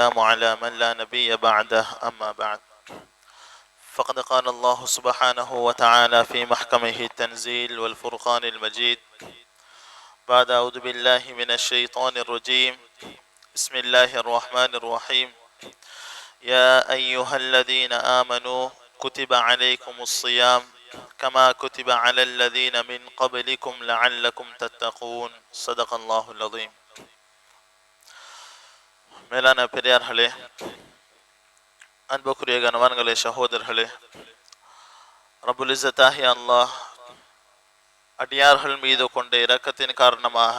السلام على من لا نبي بعده أما بعد. فقد قال الله سبحانه وتعالى في محكمه التنزيل والفرقان المجيد بعد أعوذ بالله من الشيطان الرجيم. بسم الله الرحمن الرحيم. يا أيها الذين آمنوا كتب عليكم الصيام كما كتب على الذين من قبلكم لعلكم تتقون. صدق الله العظيم. மேலான பெரியார்களே அன்புக்குரிய கணவான்களே சகோதரர்களே ரபுல் இஸ்ஸத்தாஹி அல்லாஹ் அடியார்கள் மீது கொண்ட இரக்கத்தின் காரணமாக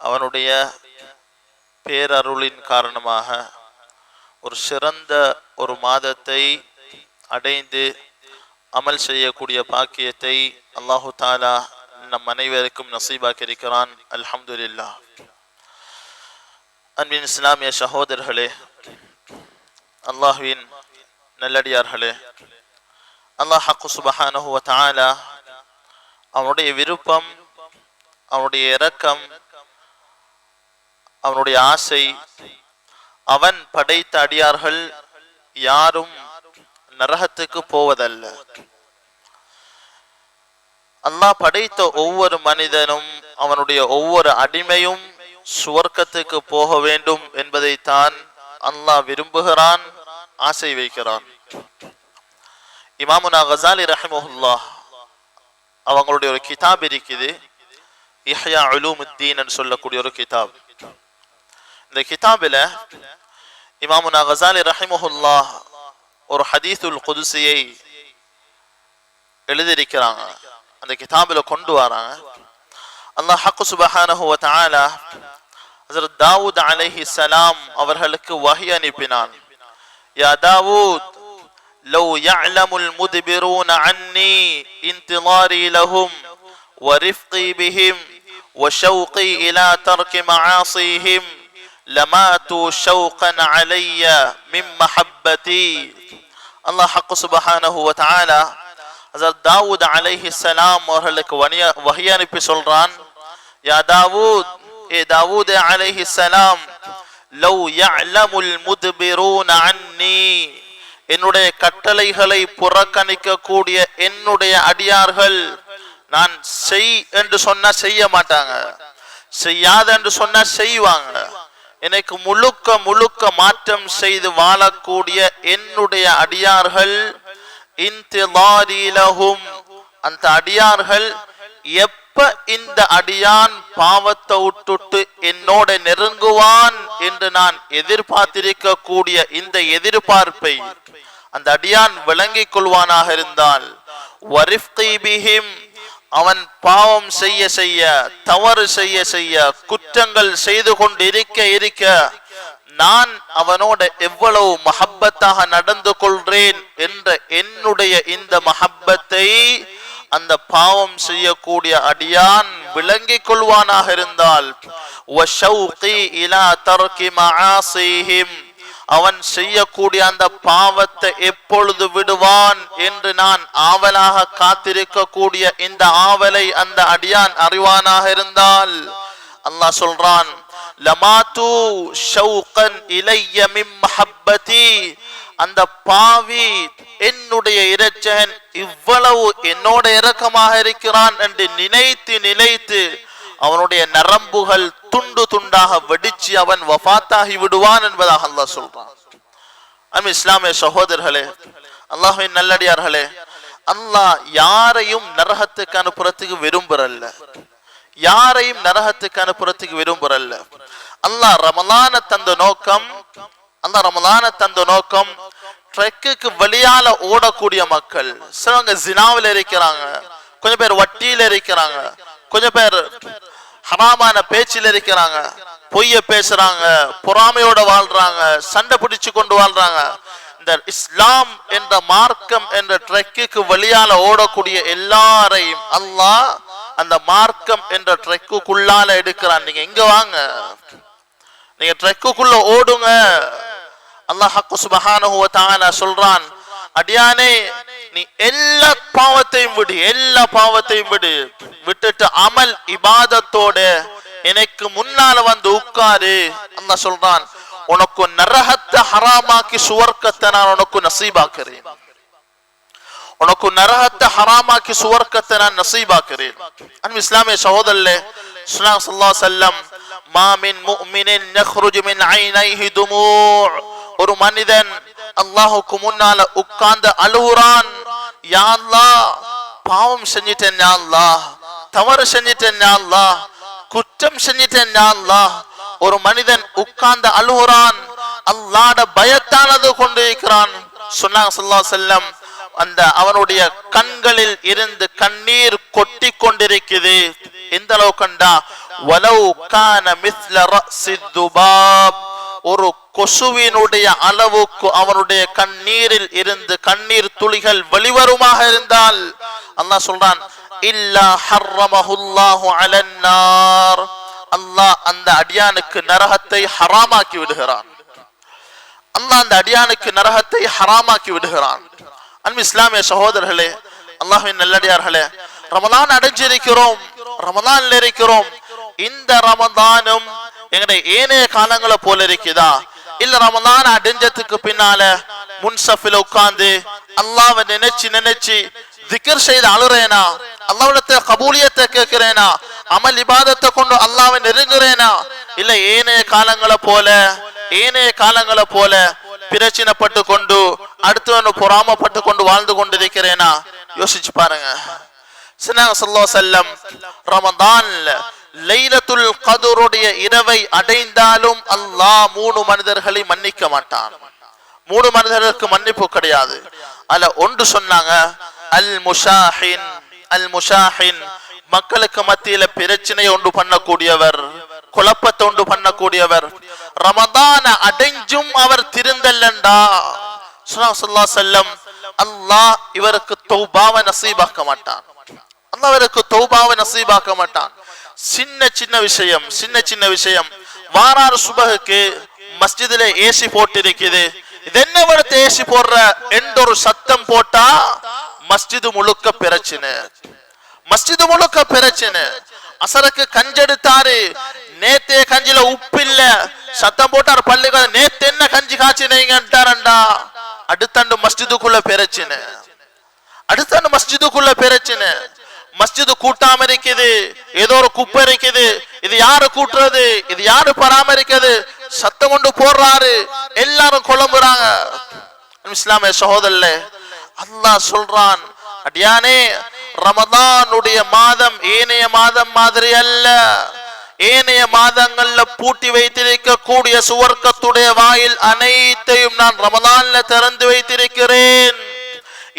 அவனுடைய பேரருளின் காரணமாக ஒரு சிறந்த ஒரு மாதத்தை அடைந்து அமல் செய்யக்கூடிய பாக்கியத்தை அல்லாஹு தாலா நம் அனைவருக்கும் நசீபாக்கியிருக்கிறான். அல்ஹம்துல்லா அன்பின் இஸ்லாமிய சகோதரர்களே அல்லாஹுவின் நல்லடியார்களே அல்லாஹ் ஹக்கு சுபஹானஹு வ அவனுடைய விருப்பம் அவனுடைய இரக்கம் அவனுடைய ஆசை அவன் படைத்த அடியார்கள் யாரும் நரகத்துக்கு போவதல்ல. அல்லாஹ் படைத்த ஒவ்வொரு மனிதனும் அவனுடைய ஒவ்வொரு அடிமையும் சுவர்க்கத்துக்கு போக வேண்டும் என்பதைத்தான் அல்லாஹ் விரும்புகிறான் ஆசை வைக்கிறான். இமாமுனா கசாலி ரஹிமஹுல்லா அவங்களுடைய ஒரு கிதாப் இருக்குது. இஹ்யா உலூமுத்தீன் சொல்லக்கூடிய ஒரு கிதாப். இந்த கிதாபில் இமாமுனா கசாலி ரஹிமஹுல்லா ஒரு ஹதீசுல் குதுசியை எழுதியிருக்கிறாங்க. அந்த கிதாபில் கொண்டு வராங்க. அல்லாஹ் ஹக்கு சுபஹானஹுவ தாலா தஆலா ஹஜரத் தாவூத் அலைஹி சலாம் அவர்களுக்கு வஹி அனுப்பினான் யா தாவூத் لو يعلم المدبرون عني انتظاري لهم ورفقي بهم وشوقي إلى ترك معاصيهم لماتوا شوقا علي من محبتي الله حق سبحانه وتعالى ஹசரத் தாவூத் அலைஹி சலாம் அவர்களுக்கு வணிய வகை அனுப்பி சொல்றான் யா தாவூத் ஏ தாவூத் அலைஹி சலாம் லவ் யஅலமுல் முத்பிரூன அன்னி என்னுடைய கட்டளைகளை புறக்கணிக்க கூடிய என்னுடைய அடியார்கள் நான் செய் என்று சொன்னா செய்ய மாட்டாங்க. செய்யாத என்று சொன்னா செய்வாங்க. எனக்கு முழுக்க முழுக்க மாற்றம் செய்து வாழக்கூடிய என்னுடைய அடியார்கள் இன்திலாரிலஹும் அந்த அடியார்கள் எப்ப இந்த அடியான் பாவத்தை விட்டுட்டு என்னோட நெருங்குவான் என்று நான் எதிர்பார்த்திருக்க கூடிய இந்த எதிர்பார்ப்பை அந்த அடியான் விளங்கிக் கொள்வானாக இருந்தால் பிஹிம் அவன் பாவம் செய்ய செய்ய தவறு செய்ய செய்ய குற்றங்கள் செய்து கொண்டு இருக்க இருக்க நான் அவனோட எவ்வளவு மஹப்பத்தாக நடந்து கொள்றேன் என்ற என்னுடைய இந்த மஹப்பத்தை அந்த பாவம் செய்யக்கூடிய அடியான் விளங்கிக் கொள்வானாக இருந்தால் அவன் செய்யக்கூடிய அந்த பாவத்தை எப்பொழுது விடுவான் என்று நான் ஆவலாக காத்திருக்கக்கூடிய இந்த ஆவலை அந்த அடியான் அறிவானாக இருந்தால் அல்லாஹ் சொல்றான் லமாத்து ஷௌகன் இலைய மிம் மஹப்பதி. அந்த பாவி என்னுடைய இரட்சகன் இவ்வளவு என்னோட இரக்கமாக இருக்கிறான் என்று நினைத்து நினைத்து அவனுடைய நரம்புகள் துண்டு துண்டாக வெடிச்சு அவன் வஃத்தாகி விடுவான் என்பதாக அல்லாஹ் சொல்றான். அம் இஸ்லாமிய சகோதரர்களே அல்லாஹின் நல்லடியார்களே அல்லாஹ் யாரையும் நரகத்துக்கு அனுப்புறத்துக்கு விரும்புறல்ல. யாரையும் நரகத்துக்கு அனுப்புறத்துக்கு விரும்புறல்ல. அல்லாஹ் ரமலான தந்த நோக்கம் அல்லாஹ் ரமலான தந்த நோக்கம் ட்ரக்குக்கு வெளியால ஓடக்கூடிய மக்கள் சிலவங்க ஜினாவில் இருக்கிறாங்க கொஞ்சம் பேர் வட்டியில இருக்கிறாங்க கொஞ்சம் பேர் ஹராமான பேச்சில் இருக்கிறாங்க பொய்ய பேசுறாங்க பொறாமையோட வாழ்றாங்க சண்டை பிடிச்சு கொண்டு வாழ்றாங்க. இந்த இஸ்லாம் என்ற மார்க்கம் என்ற ட்ரெக்குக்கு வெளியால ஓடக்கூடிய எல்லாரையும் அல்லாஹ் அந்த மார்க்கம் என்ற ட்ரெக்குக்குள்ளால எடுக்கிறான். நீங்க எங்க வாங்க. நீங்க ட்ரெக்குக்குள்ள ஓடுங்க. அல்லாஹ் ஹக்கு சுபஹானஹு வ தஆலா சொல்றான் அடியானே நீ எல்லா பாவத்தையும் விடு எல்லா பாவத்தையும் விடு விட்டுட்டு அமல் இபாதத்தோட எனக்கு முன்னால வந்து உட்காரு அல்லாஹ் சொல்றான் உனக்கு நரகத்தை ஹராமாக்கி சுவர்க்கத்தை நான் உனக்கு நசீபாக்குறேன் உனக்கு நரகத்தை ஹராமாக்கி சுவர்க்கத்தை நான் நசீபாக்குறேன் அன்பு இஸ்லாமிய சகோதரர்களே சுனா சல்லா செல்லம் மாமின் முஃமினின் யஹ்ருஜு மின் ஐனைஹி துமூ' ஒரு மனிதன் அல்லாஹுக்கு முன்னால உட்கார்ந்து அழுவுறான் யா அல்லாஹ் பாவம் செஞ்சிட்டேன் யாழ்லா அல்லாஹ் தவறு செஞ்சிட்டேன் யாழ்லா அல்லாஹ் குற்றம் செஞ்சிட்டேன் யாழ்லா ஒரு மனிதன் உட்கார்ந்து அழுகுறான் அல்லாட பயத்தானது கொண்டு இருக்கிறான் சொன்னாங்க சொல்லா செல்லம் அந்த அவனுடைய கண்களில் இருந்து கண்ணீர் கொட்டி கொண்டிருக்குது. எந்த அளவு கண்டா வலவு கான மிஸ்ல ரஸி துபாப். ஒரு கொசுவினுடைய அளவுக்கு அவனுடைய கண்ணீரில் இருந்து கண்ணீர் துளிகள் வெளிவருமாக இருந்தால் அல்லாஹ் சொல்றான் இல்லா ஹர்ரமஹுல்லாஹு அலன்னார். அல்லாஹ் அந்த அடியானுக்கு நரகத்தை ஹராமாக்கி விடுகிறான். அல்லாஹ் அந்த அடியானுக்கு நரகத்தை ஹராமாக்கி விடுகிறான். அன்பு இஸ்லாமிய சகோதரர்களே அல்லாஹின் நல்லடியார்களே ரமதான் அடைஞ்சிருக்கிறோம் ரமதான் இருக்கிறோம். இந்த ரமதானும் எங்களுடைய ஏனைய காலங்களை போல இருக்குதா? இல்ல ரமலான் அடைஞ்சதுக்கு பின்னால முன்சஃபில உட்கார்ந்து அல்லாஹ்வை நினைச்சு நினைச்சு திகர் செய்து அழுறேனா? அல்லாவிடத்தை கபூலியத்தை கேட்கிறேனா? அமல் இபாதத்தை கொண்டு அல்லாவை நெருங்குறேனா? இல்ல ஏனைய காலங்களை போல ஏனைய காலங்களை போல பிரச்சனைப்பட்டு கொண்டு அடுத்தவனு பொறாமப்பட்டு கொண்டு வாழ்ந்து கொண்டிருக்கிறேனா? யோசிச்சு பாருங்க. சின்னாங்க சொல்லோ செல்லம் ரமதான்ல லைலத்துல் கதூருடைய இரவை அடைந்தாலும் அல்லாஹ் மூணு மனிதர்களை மன்னிக்க மாட்டான். மூணு மனிதர்களுக்கு மன்னிப்பு கிடையாது. அல்ல ஒன்று சொன்னாங்க அல் முஷாஹின் அல் முஷாஹின் மக்களுக்கு மத்தியில பிரச்சனை உண்டு பண்ணக்கூடியவர் குழப்பத்தை உண்டு பண்ணக்கூடியவர். ரமதான அடைஞ்சும் அவர் திருந்தல்லண்டா. சுல்லா செல்லம் அல்லாஹ் இவருக்கு தௌபாவை நசீபாக்க மாட்டான். அல்லாஹ் இவருக்கு தௌபாவை நசீபாக்க மாட்டான். சின்ன சின்ன விஷயம் சின்ன சின்ன விஷயம். வாராறு சுபகுக்கு மஸ்ஜிதுல ஏசி போட்டு இருக்குது இது என்ன வருது ஏசி போடுற? என்ற ஒரு சத்தம் போட்டா மஸ்ஜிது முழுக்க பிரச்சனை. மஸ்ஜிது முழுக்க பிரச்சனை. அசரக்கு கஞ்செடுத்தாரு. நேத்தே கஞ்சில உப்பு இல்ல சத்தம் போட்டார் பள்ளிக்கு நேத்து என்ன கஞ்சி காய்ச்சினீங்கன்ட்டாரண்டா. அடுத்தாண்டு மஸ்ஜிதுக்குள்ள பிரச்சனை. அடுத்தாண்டு மஸ்ஜிதுக்குள்ள பிரச்சனை. மஸ்ஜிது கூட்டாம இருக்குது ஏதோ ஒரு குப்பை இருக்குது இது யாரு கூட்டுறது? இது யாரு பராமரிக்கிறது? சத்தம் கொண்டு போடுறாரு. எல்லாரும் குழம்புறாங்க. இஸ்லாமிய சகோதரல்ல அல்லாஹ் சொல்றான் அடியானே ரமதானுடைய மாதம் ஏனைய மாதம் மாதிரி அல்ல. ஏனைய மாதங்கள்ல பூட்டி வைத்திருக்க கூடிய சுவர்க்கத்துடைய வாயில் அனைத்தையும் நான் ரமதான்ல திறந்து வைத்திருக்கிறேன்.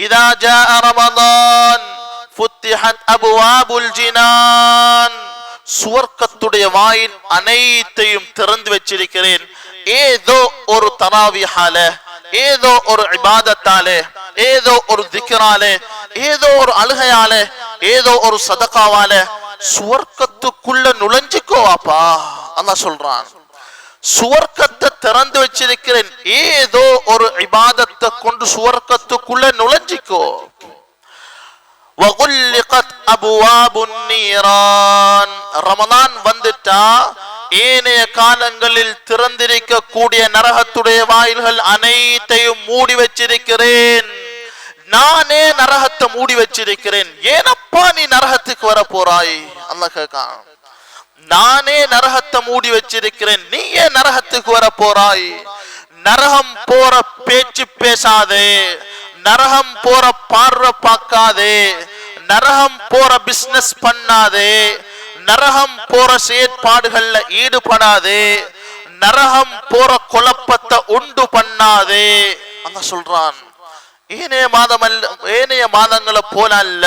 இதா ஜா ரமதான். ஃபுத்திஹத் அபுவாபுல் ஜினான். சுவர்க்கத்துடைய வாயின் அனைத்தையும் திறந்து வச்சிருக்கிறேன். ஏதோ ஒரு தராவியால ஏதோ ஒரு இபாதத்தாலே ஏதோ ஒரு திக்கராலே ஏதோ ஒரு அழுகையாலே ஏதோ ஒரு சதக்காவால சுவர்க்கத்துக்குள்ள நுழைஞ்சுக்கோவாப்பா அதான் சொல்றான். சுவர்க்கத்தை திறந்து வச்சிருக்கிறேன். ஏதோ ஒரு இபாதத்தை கொண்டு சுவர்க்கத்துக்குள்ள நுழைஞ்சிக்கோ. ரமதான் வந்துட்டா. ஏனைய காலங்களில் திறந்திருக்க கூடிய நரகத்துடைய வாயில்கள் அனைத்தையும் மூடி வச்சிருக்கிறேன். நானே நரகத்தை மூடி வச்சிருக்கிறேன். ஏனப்பா நீ நரகத்துக்கு வர போறாய் அல்ல நானே நரகத்தை மூடி வச்சிருக்கிறேன். நீ ஏன் நரகத்துக்கு வர போறாய் நரகம் போற பேச்சு பேசாதே. நரகம் போற பார்வை பார்க்காதே. நரகம் போற பிசினஸ் பண்ணாதே. நரகம் போற செயற்பாடுகள்ல ஈடுபடாதே. நரகம் போற குழப்பத்தை உண்டு பண்ணாதே. அங்க சொல்றான் ஏனைய மாதம் அல்ல ஏனைய மாதங்களை போல அல்ல.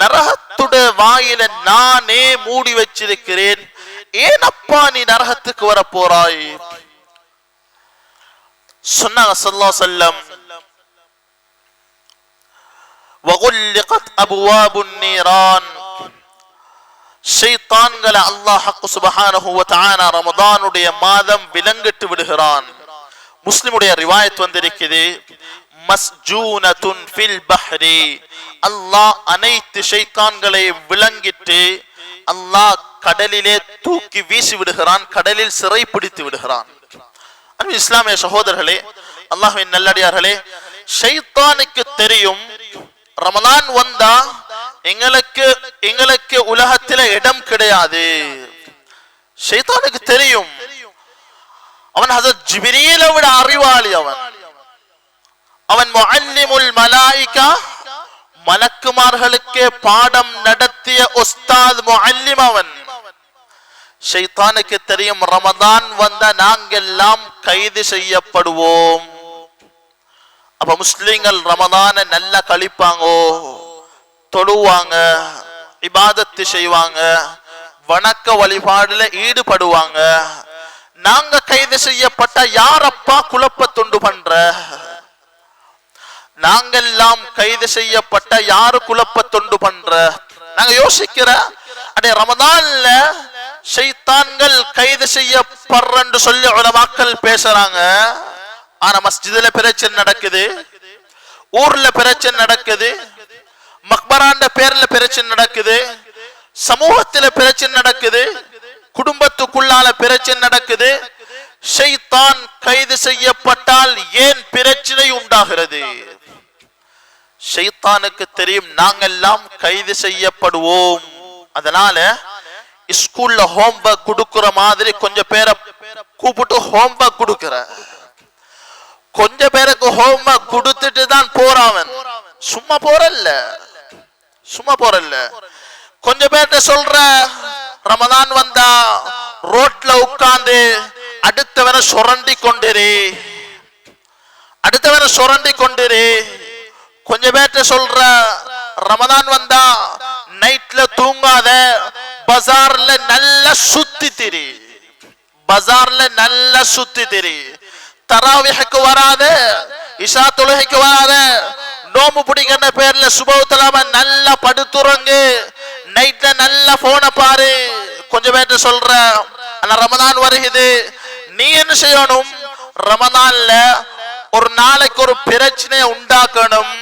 நரகத்துட வாயில நானே மூடி வச்சிருக்கிறேன். ஏனப்பா நீ நரகத்துக்கு வர போறாய் சொன்னாங்க சொல்லா செல்லம் வகுல்லிகத் அபுவாபுன் நீரான் ஷைத்தான்களை அல்லாஹ் சுபஹானஹு வ தஆலா ரமதானுடைய மாதம் விலங்கிட்டு விடுகிறான் முஸ்லிமுடைய ரிவாயத் வந்திருக்குது மஸ்ஜூனதுன் ஃபில் பஹ்ரி அல்லாஹ் அனைத்து ஷைத்தான்களை விலங்கிட்டு அல்லாஹ் கடலிலே தூக்கி வீசி விடுகிறான் கடலில் சிறை பிடித்து விடுகிறான் இஸ்லாமிய சகோதரர்களே அல்லாஹின் நல்லடியார்களே ஷைத்தானுக்கு தெரியும் ரமலான் வந்தா எங்களுக்கு எங்களுக்கு உலகத்தில இடம் கிடையாது. ஷைத்தானுக்கு தெரியும். அவன் ஹசரத் ஜிபிரியில விட அறிவாளி அவன். அவன் முஅல்லிமுல் மலாயிகா மலக்குமார்களுக்கே பாடம் நடத்திய உஸ்தாத் முஅல்லிம் அவன். ஷைத்தானுக்கு தெரியும் ரமதான் வந்த நாங்கெல்லாம் கைது செய்யப்படுவோம். அப்ப முஸ்லிம்கள் ரமதான நல்லா கழிப்பாங்கோ தொழுவாங்க இபாதத்து செய்வாங்க வணக்க வழிபாடுல ஈடுபடுவாங்க. நாங்க கைது செய்யப்பட்ட யாரப்பா குழப்ப துண்டு பண்ற? நாங்கெல்லாம் கைது செய்யப்பட்ட யாரு குழப்ப தொண்டு பண்ற? நாங்க யோசிக்கிற அடே ரமதான்ல ஷைத்தான்கள் கைது செய்யப்படுறன்னு சொல்லி உலமாக்கள் பேசுறாங்க. ஆனா மஸ்ஜிதுல பிரச்சனை நடக்குது. ஊர்ல பிரச்சனை நடக்குது. மக்பராண்ட பேர்ல பிரச்சனை நடக்குது. சமூகத்துல பிரச்சனை நடக்குது. குடும்பத்துக்குள்ளால பிரச்சனை நடக்குது. ஷைத்தான் கைது செய்யப்பட்டால் ஏன் பிரச்சனை உண்டாகிறது? ஷைத்தானுக்கு தெரியும் நாங்கெல்லாம் கைது செய்யப்படுவோம். அதனால ஸ்கூல்ல ஹோம்ஒர்க் கொடுக்கிற மாதிரி கொஞ்சம் பேரை கூப்பிட்டு ஹோம்ஒர்க் கொடுக்கிற. கொஞ்ச பேருக்கு ஹோம்ஒர்க் கொடுத்துட்டு தான் போறான். சும்மா போறல்ல. சும்மா போறல்ல. கொஞ்ச பேர்ட்ட சொல்ற ரமதான் வந்தா ரோட்ல உட்கார்ந்து அடுத்தவனை சுரண்டி கொண்டிரு. அடுத்தவனை சுரண்டி கொண்டிரு. கொஞ்ச பேர்ட்ட சொல்ற ரமதான் வந்தா நைட்ல தூங்காத பஜார்ல நல்லா சுத்தி திரி பஜார்ல நல்லா சுத்தி திரி தராவிஹுக்கு வராத இஷா தொழுகைக்கு வராத நோம்பு பிடிக்கிற பேர்ல சுபவத்தலாம நல்லா படுத்துறங்கு நைட்ல நல்லா போன பாரு. கொஞ்சம் பேர்ட்ட சொல்ற ஆனா ரமதான் வருகிறது. நீ என்ன செய்யணும்? ரமதான்ல ஒரு நாளைக்கு ஒரு பிரச்சனையை உண்டாக்கணும்.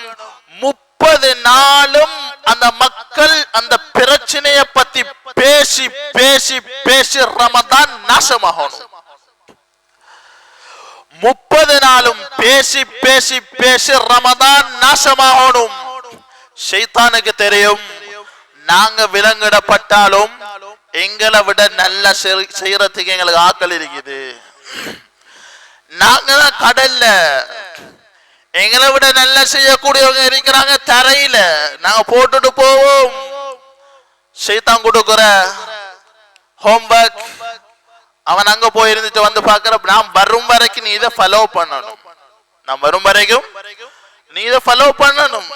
முப்பது நாளும் அந்த மக்கள் அந்த பிரச்சனைய பத்தி பேசி பேசி பேசி ரமதான் நாசமாகணும். முப்பது நாளும் பேசி பேசி பேசி ரமதான் நாசமாகணும். ஷைத்தானுக்கு தெரியும் நாங்க விலங்கிடப்பட்டாலும் எங்களை விட நல்ல செய்- செய்யறதுக்கு எங்களுக்கு ஆக்கள் இருக்குது. நாங்க தான் கடல்ல. எங்களை விட நல்லா செய்யக்கூடியவங்க இருக்கிறாங்க தரையில. நாங்க போட்டுட்டு போவோம். சைத்தான் கொடுக்குற ஹோம்ஒர்க் அவன் அங்க போய் இருந்துட்டு வந்து பாக்குற நான் வரும் வரைக்கும் நீ இதை ஃபாலோ பண்ணணும். நான் வரும் வரைக்கும் நீ இதை ஃபாலோ பண்ணணும்.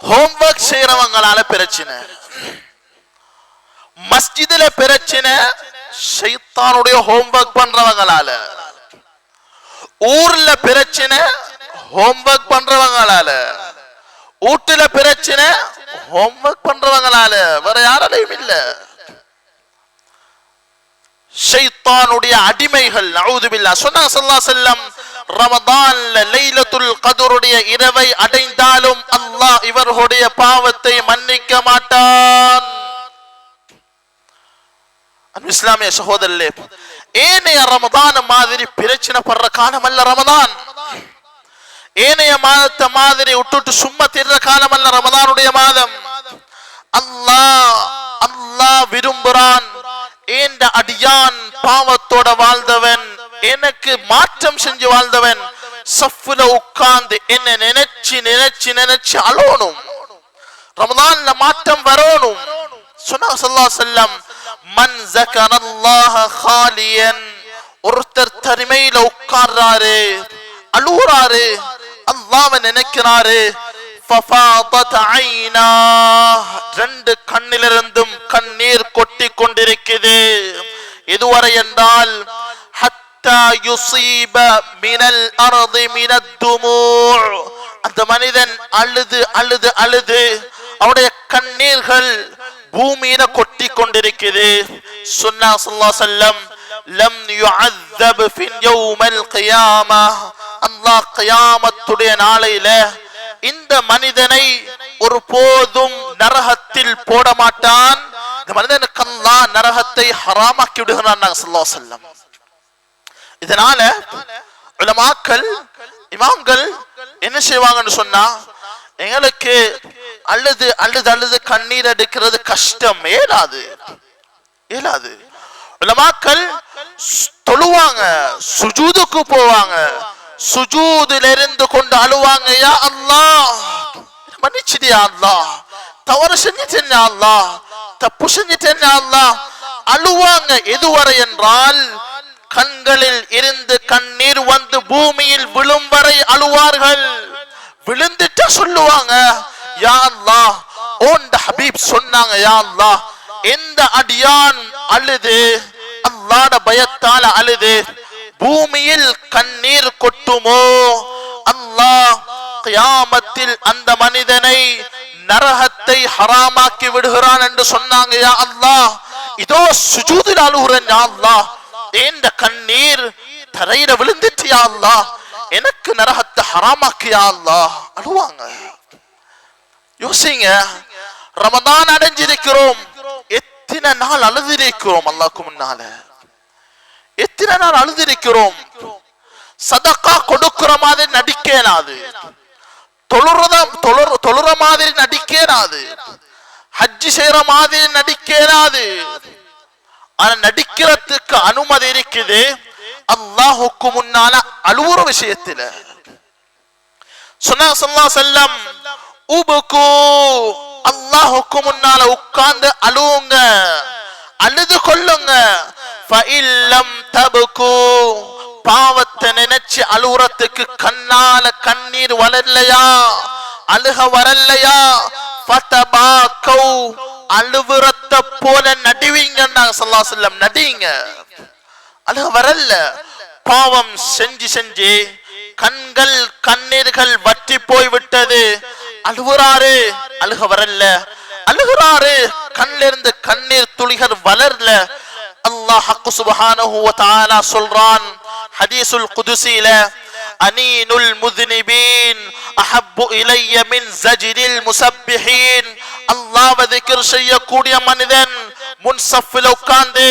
ஹோம்ஒர்க் செய்யறவங்களால பிரச்சனை. மஸ்ஜிதுல பிரச்சனை ஷைத்தானுடைய ஹோம்ஒர்க் பண்றவங்களால. ஊர்ல பிரச்சனை ஹோம்ஒர்க் பண்றவங்களால. வீட்டுல பிரச்சனை ஹோம்ஒர்க் பண்றவங்களால. வேற யாராலையும் இல்ல. ஷைத்தானுடைய அடிமைகள் நவுதுபில்லா சொன்னாங்க சல்லா செல்லம் ரமதான்ல லைலத்துல் கதருடைய இரவை அடைந்தாலும் அல்லாஹ் இவர்களுடைய பாவத்தை மன்னிக்க மாட்டான். இஸ்லாமிய சகோதரர்களே ஏனைய ரமதான் மாதிரி பிரச்சனை படுற காலம் அல்ல ரமதான். ஏனைய மாதத்தை மாதிரி விட்டுட்டு சும்மா திர்ற காலம் அல்ல ரமதானுடைய மாதம். அல்லாஹ் அல்லாஹ் விரும்புறான். இந்த அடியான் பாவத்தோட வாழ்ந்தவன் எனக்கு மாற்றம் செஞ்சு வாழ்ந்தவன் சஃப்ல உட்கார்ந்து என்ன நினைச்சு நினைச்சு நினைச்சு அழணும் ரமதான்ல மாற்றம் வரணும். சொன்னாங்க ஸல்லல்லாஹு செல்லம் மன் ஜகனல்லாஹ ஹாலியன் ஒருத்தர் தனிமையில உட்கார்றாரு அழுகுறாரு அல்லாஹ்வை நினைக்கிறாரு ரெண்டு கண்ணிலிருந்தும் கண்ணீர் கொட்டி கொண்டிருக்குது இதுவரை என்றால் அந்த மனிதன் அழுது அழுது அழுது அவருடைய கண்ணீர்கள் பூமியில கொட்டி கொண்டிருக்குது சுன்னா சொல்லா செல்லம் லம் யுஅத்தப் ஃபின் யௌமல் கியாமா. அல்லாஹ் கியாமத்துடைய நாளையில இந்த மனிதனை ஒரு போதும் நரகத்தில் போட மாட்டான் இந்த மனிதனுக்கு நரகத்தை ஹராமாக்கி விடுகிறான் ஸல்லல்லாஹு அலைஹி இதனால உலமாக்கள் இமாம்கள் என்ன செய்வாங்கன்னு சொன்னா எங்களுக்கு அழுது அழுது அழுது கண்ணீர் எடுக்கிறது கஷ்டம். ஏலாது. ஏலாது. உலமாக்கள் தொழுவாங்க சுஜூதுக்கு போவாங்க. சுஜூதுல இருந்து கொண்டு அழுவாங்க யா அல்லா மன்னிச்சிடியா அல்லா தவறு செஞ்சிட்டேன் அல்லா தப்பு செஞ்சிட்டேன் அல்லா அழுவாங்க எதுவரை என்றால் கண்களில் இருந்து கண்ணீர் வந்து பூமியில் விழும் வரை அழுவார்கள் விழுந்துட்டு சொல்லுவாங்க யா அல்லாஹ் ஓண்ட ஹபீப் சொன்னாங்க யா அல்லா எந்த அடியான் அழுது அல்லாட பயத்தால அழுது பூமியில் கண்ணீர் கொட்டுமோ? அல்லாஹ் கியாமத்தில் அந்த மனிதனை நரகத்தை ஹராமாக்கி விடுகிறான் என்று சொன்னாங்க யா அல்லாஹ். இதோ சுஜூதில் அழுகிறேன் யா அல்லாஹ். ஏந்த கண்ணீர் தரையில விழுந்துட்டு யா அல்லாஹ். எனக்கு நரகத்தை ஹராமாக்கியா அல்லாஹ். அழுவாங்க. யோசிங்க ரமதான் அடைஞ்சிருக்கிறோம். எத்தனை நாள் அழுதிருக்கிறோம் அல்லாக்கு முன்னால. எத்தனை நாள் அழுதிருக்கிறோம்? சதக்கா கொடுக்கிற மாதிரி நடிக்கேனாது. தொழுறத தொழுற தொழுற மாதிரி நடிக்கேனாது. ஹஜ்ஜி செய்யற மாதிரி நடிக்கேனாது. ஆனா நடிக்கிறதுக்கு அனுமதி இருக்குது. அல்லாஹுக்கு முன்னால அழுவுற விஷயத்துல. சொன்னா சொல்லா செல்லம் வஸல்லம் உபுகு முன்னால உட்கார்ந்து அழுவுங்க. அழுது கொள்ளுங்க பாவத்தை நினைச்சு அழுவுறதுக்கு கண்ணால கண்ணீர் வளரலையா அழுக வரலையா ஃபதபாக்கௌ அழுவுறத போல நடிவீங்கன்னாங்க ஸல்லல்லாஹு அலைஹி நடிங்க அழுக வரல பாவம் செஞ்சு செஞ்சு கண்கள் கண்ணீர்கள் வற்றி போய் விட்டது அழுவுறாரு அழுக வரல அழுகிறாரு கண்ணிலிருந்து கண்ணீர் துளிகள் வளரல அல்லாஹ் ஹக்கு சுபஹானஹு வ தஆலா சொல்றான் ஹதீஸுல் குதுசில அனீனுல் முذنிபீன் அஹப்பு இலைய மின் ஜஜிரில் முசப்பிஹீன் அல்லாஹ்வை செய்ய கூடிய மனிதன் முன்சஃபில் உட்கார்ந்து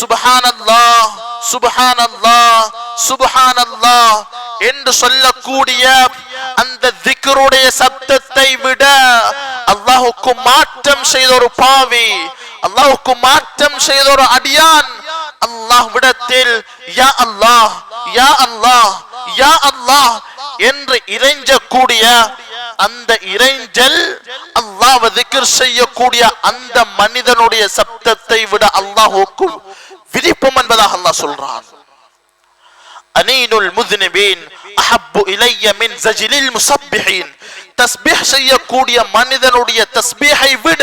சுப்ஹானல்லாஹ் சுப்ஹானல்லாஹ் சுப்ஹானல்லாஹ் என்று சொல்லக்கூடிய அந்த திக்ருடைய சப்தத்தை விட அல்லாஹுக்கு மாற்றம் செய்த ஒரு பாவி அல்லாஹுக்கு மாற்றம் செய்த ஒரு அடியான் அல்லாஹ் விடத்தில் யா அல்லாஹ் யா அல்லாஹ் யா அல்லாஹ் என்று இறைஞ்சக்கூடிய அந்த இறைஞ்சல் அல்லாஹ் திக்கர் செய்யக்கூடிய அந்த மனிதனுடைய சப்தத்தை விட அல்லாஹுக்கும் விதிப்பும் என்பதாக அல்லாஹ் சொல்றான். அனீனுல் முதுனிபீன் அஹப்பு இலைய மின் ஜஜிலில் முசப்பிஹீன். தஸ்பீஹ் செய்யக்கூடிய மனிதனுடைய தஸ்பீஹை விட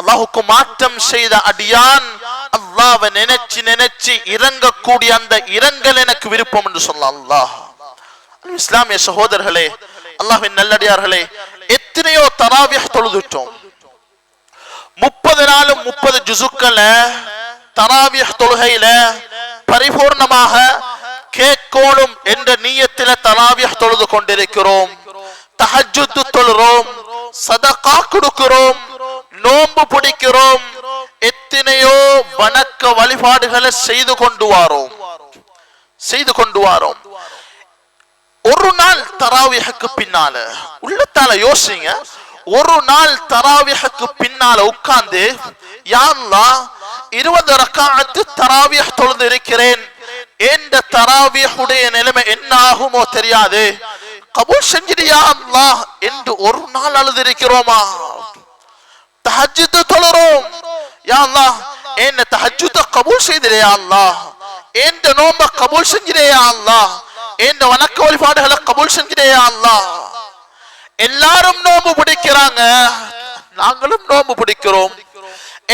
அல்லாஹுக்கு மாற்றம் செய்த அடியான் அல்லாவை நினைச்சு நினைச்சு இறங்கக்கூடிய அந்த இரங்கல் எனக்கு விருப்பம் என்று சொல்ல அல்லாஹ். இஸ்லாமிய சகோதரர்களே அல்லாஹின் நல்லடியார்களே எத்தனையோ தராவிய தொழுதுட்டோம் முப்பது நாளும் முப்பது ஜுசுக்களை தராவிய தொழுகையில பரிபூர்ணமாக கேட்கோணும் என்ற நீயத்தில தராவிய தொழுது கொண்டிருக்கிறோம் தஹஜுத்து தொழுறோம் சதகா கொடுக்கிறோம் நோன்பு பிடிக்கிறோம் எத்தனையோ வணக்க வழிபாடுகளை செய்து கொண்டு வாரோம் செய்து கொண்டு வாரோம் ஒரு நாள் தராவிஹுக்கு பின்னால. உள்ளத்தால யோசிங்க. ஒரு நாள் தராவிஹுக்கு பின்னால உட்கார்ந்து யா இருபது ரக்காத்து தராவிய தொழுது இருக்கிறேன் என்ற தராவியுடைய நிலைமை என்ன ஆகுமோ தெரியாது. கபூல் செஞ்சிடியா அல்லாஹ் என்று ஒரு நாள் அழுது இருக்கிறோமா தஹஜ்ஜுத் தொழுறோம். யா அல்லாஹ் என்ன தஹஜ்ஜுத கபூல் செய்திரே யா என்ற நோம்ப கபூல் செஞ்சிரே இந்த வணக்க வழிபாடுகளை கபூல் செஞ்சிட்டேயா எல்லாரும் நோம்பு பிடிக்கிறாங்க. நாங்களும் நோம்பு பிடிக்கிறோம்.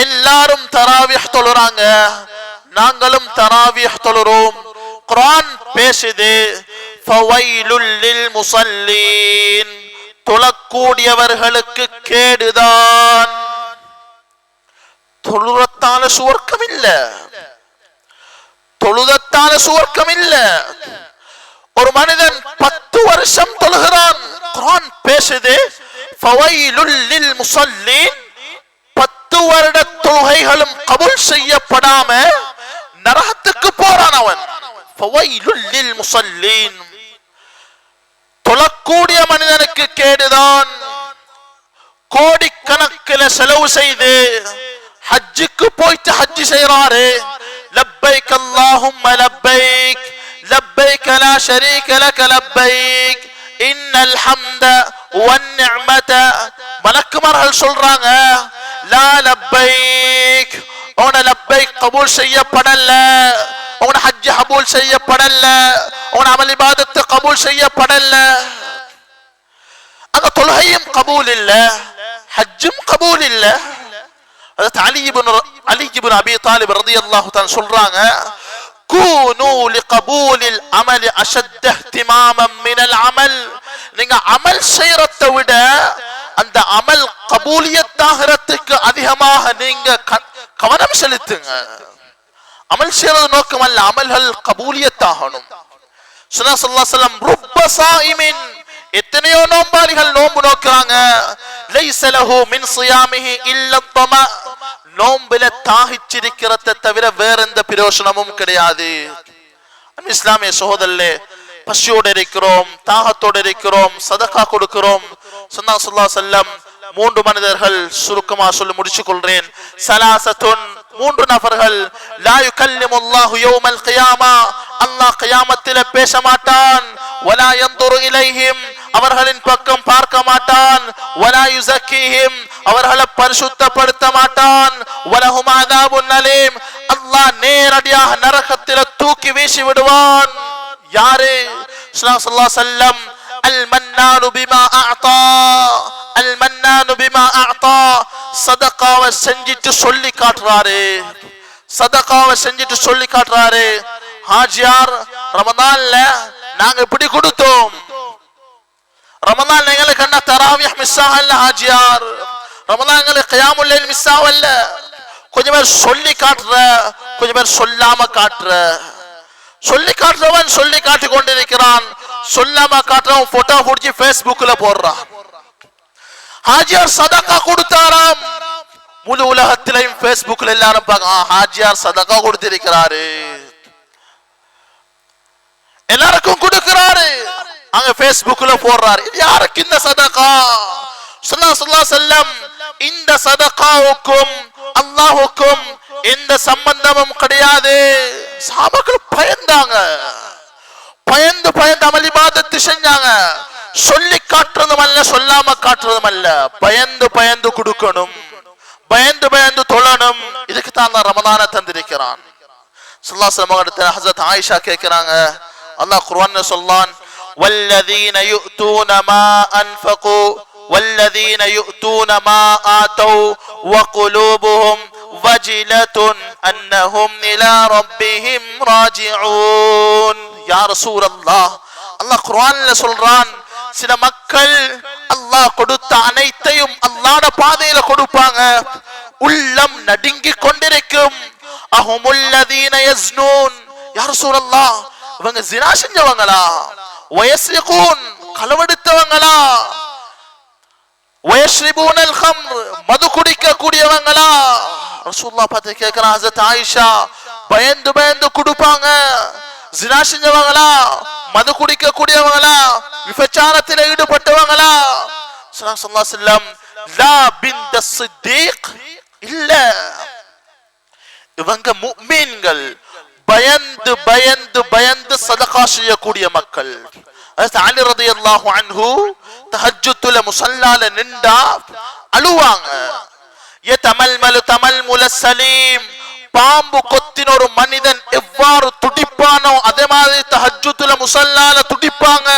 எல்லாரும் தராவிய தொழுறாங்க. நாங்களும் தராவிய தொழுறோம். குரான் பேசுது ஃபவைலுல் தொழக்கூடியவர்களுக்கு கேடுதான். தொழுறத்தால சுவர்க்கம் இல்ல தொழுதத்தால சுவர்க்கம் இல்ல ஒரு மனிதன் பத்து வருஷம் தொழுகிறான் குர்ஆன் பேசுது ஃபவைலுல் லில் முஸல்லீன் பத்து வருட தொழுகைகளும் கபூல் செய்யப்படாம நரகத்துக்கு போறான் அவன் ஃபவைலுல் லில் முஸல்லீன் தொழக்கூடிய மனிதனுக்கு கேடுதான் கோடிக்கணக்கில் செலவு செய்து ஹஜ்ஜுக்கு போயிட்டு ஹஜ்ஜு செய்யறாரு லப்பைக் அல்லாஹும்ம லப்பைக் லப்பைக் லா ஷரீக லக லப்பைக் இன்னல் ஹம்த வன் நிஅமத மலக்குமார்கள் சொல்றாங்க லா லப்பைக் உன லப்பைக் கபூல் செய்யப்படல உன ஹஜ் கபூல் செய்யப்படல உன அமல் இபாதத்து கபூல் செய்யப்படல அங்க தொழுகையும் கபூல் இல்ல ஹஜ்ஜும் கபூல் இல்ல அதாவது அலி இப்னு அலி இப்னு அபி தாலிப் ரலியல்லாஹு தஆலா சொல்றாங்க கூனு லிகபூலில் அமல் அஷத்த இஹ்திமாமம் மினல் அமல் நீங்க அமல் செய்யறதை விட அந்த அமல் கபூலியத்தாகிறதுக்கு அதிகமாக நீங்க க- கவனம் செலுத்துங்க அமல் செய்யறது நோக்கம் அல்ல அமல்கள் கபூலியத்தாகணும் சுனா ஸல்லல்லாஹு அலைஹி வஸல்லம் ருப்ப சாயிமின் எத்தனையோ நோம்பாளிகள் நோன்பு நோக்குறாங்க லைஸ லஹு மின் சியாமிஹி இல்ல தமா நோம்பில தாகிச்சிருக்கிறத தவிர வேற எந்த பிரயோசனமும் கிடையாது அன்பு இஸ்லாமிய சகோதரர்களே பசியோடு இருக்கிறோம் தாகத்தோடு இருக்கிறோம் சதகா கொடுக்கிறோம் சுன்னா ஸல்லல்லாஹு அலைஹி வஸல்லம் மூன்று மனிதர்கள் சுருக்கமா சொல்லி முடிச்சு கொள்றேன் சலாசத்துன் மூன்று நபர்கள் லா யுகல்லிமுல்லாஹு யௌமல் கியாமா அல்லாஹ் கியாமத்தில பேச மாட்டான் வலா யன்துரு இலைஹிம் அவர்களின் பக்கம் பார்க்க மாட்டான் வலா யுஸக்கிஹிம் அவர்களை பரிசுத்தப்படுத்த மாட்டான் வலஹும் அதாபுன் அலீம் அல்லாஹ் நேரடியாக நரகத்தில தூக்கி வீசி விடுவான் யாரு? ஸல்லல்லாஹு அலைஹி வஸல்லம். அல் மன்னானு பிமா அஅதா அல் மன்னானு பிமா அஅதா சதகாவை செஞ்சிட்டு சொல்லி காட்டுறாரு. சதகாவை செஞ்சிட்டு சொல்லி காட்டுறாரு. ஹாஜியார் ரமதான்ல நாங்க இப்படி கொடுத்தோம். ரமதான் எங்களுக்கு என்ன தராவியஹ் மிஸ் ஆகல ஹாஜியார்? ரமதான் எங்களுக்கு கியாமுல் மிஸ் ஆகல கொஞ்சம் பேர் சொல்லி காட்டுற கொஞ்சம் பேர் சொல்லாம காட்டுற. சொல்லி காட்டுறவன் சொல்லி காட்டி கொண்டிருக்கிறான். சொல்லாம காட்டுறவன் போட்டோ பிடிச்சி பேஸ்புக்ல போடுறான். ஹாஜியார் சதக்கா கொடுத்தாராம். முழு உலகத்திலையும் பேஸ்புக்ல எல்லாரும் ஹாஜியார் சதக்கா கொடுத்திருக்கிறாரு. எல்லாருக்கும் கொடுக்கிறாரு. அங்க பேஸ்புக்ல போடுறாரு. யாருக்கு இந்த சதக்கா? சொல்லா சொல்லா செல்லம் இந்த சதக்காவுக்கும் அல்லாஹுக்கும் எந்த சம்பந்தமும் கிடையாது. சாபக்கள் பயந்தாங்க. பயந்து பயந்து அமளி இபாதத்து செஞ்சாங்க. சொல்லி காட்டுறதும் அல்ல சொல்லாம காட்டுறதும் அல்ல பயந்து பயந்து கொடுக்கணும் பயந்து பயந்து தொழணும் இதுக்கு தான் அல்லாஹ் ரமதானை தந்திருக்கிறான் சல்லாஸ்லம் இடத்துல ஹசரத் ஆயிஷா கேட்கிறாங்க அல்லாஹ் குர்ஆன்ல சொல்லான் والذين يؤتون ما أنفقوا والذين يؤتون ما آتوا وقلوبهم وجلة أنهم إلى ربهم راجعون يا رسول الله அல்லாஹ் குர்ஆன்ல சொல்றான் சில மக்கள் அல்லாஹ் கொடுத்த அனைத்தையும் அல்லாட பாதையில கொடுப்பாங்க. உள்ளம் நடுங்கி கொண்டிருக்கும். அஹுமுல்லதீன யஸ்னூன். யா ரசூலல்லாஹ் இவங்க ஜினா செஞ்சவங்களா? வயஸ்ரிகூன் களவெடுத்தவங்களா? வயஸ்ரிபூனல் ஹம்ர் மது குடிக்க கூடியவங்களா ரசூலுல்லாஹ் பார்த்து கேட்கிறான் ஹஜரத் ஆயிஷா பயந்து பயந்து கொடுப்பாங்க. ஜினா செஞ்சவங்களா? மது குடிக்க கூடியவங்களா விபச்சாரத்தில் ஈடுபட்டவங்களா? ஸல்லல்லாஹு அலைஹி லா பிந்த சித்தீக் இல்ல. இவங்க முக்மீன்கள் பயந்து பயந்து பயந்து சதகா செய்யக்கூடிய மக்கள். அது அலி ரலியல்லாஹு அன்ஹு தஹஜ்ஜுத்துல முஸல்லால நின்றா அழுவாங்க. சலீம் பாம்பு கொத்தின ஒரு மனிதன் எவ்வாறு துடிப்பு தஹஜுத்துல முசல்லால துடிப்பாங்க.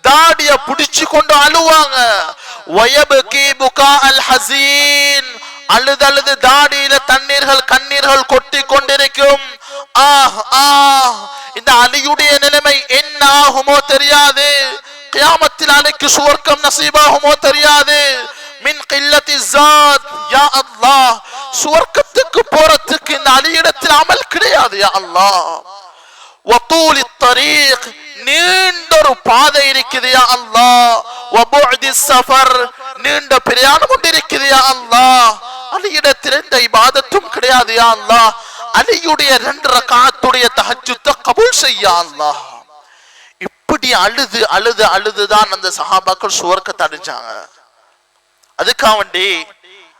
தாடிய புடிச்சு கொண்டு அழுவாங்க. வயபகி புகா அல் ஹசீன் அழுதழுது தாடியில தண்ணீர்கள் கண்ணீர்கள் கொட்டி கொண்டிருக்கும். ஆஹ் ஆஹ். இந்த அலியுடைய நிலைமை என்ன ஆகுமோ தெரியாது. கியாமத்தில் அலைக்கு சுவர்க்கம் நசீபாகுமோ தெரியாது. மின் கில்லத்தி ஜாத் யா அல்லாஹ். சுவர்க்கத்துக்கு போறதுக்கு இந்த அலியிடத்தில் அமல் கிடையாது யா அல்லாஹ். நீண்டொரு பாதை இருக்குதுயா அல்லா சஃபர் நீண்ட பிரயாணம் ஒன்று இருக்குதுயா அல்லா அலியிடத்தில் இந்த இபாதத்தும் கிடையாது யா அல்லா அலியுடைய ரெண்டு ரகாத்துடைய செய்யா அல்லா இப்படி அழுது அழுது அழுதுதான் அந்த சஹாபாக்கள் சுவர்க்க தடைஞ்சாங்க அதுக்காக வேண்டி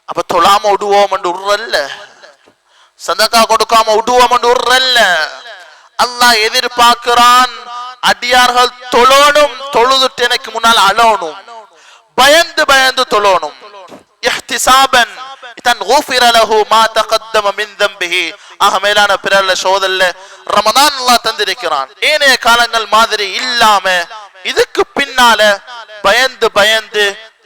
அப்ப தொழாம விடுவோம் உடுறல்ல சந்தக்கா கொடுக்காம விடுவோம் உடுறல்ல அல்லாஹ் எதிர்பார்க்கிறான். அடியார்கள் தொழணும் தொழுதுட்டு எனக்கு முன்னால் அழணும். பயந்து பயந்து தொழணும். இஹ்திசாபன். தன் ஊஃபிர லஹு மா தகத்தம மின் தம்பிஹி. ஆக மேலான பிறல்ல சோதல்ல ரமதான் அல்லாஹ் தந்திருக்கிறான். ஏனைய காலங்கள் மாதிரி இல்லாம இதுக்கு பின்னால பயந்து பயந்து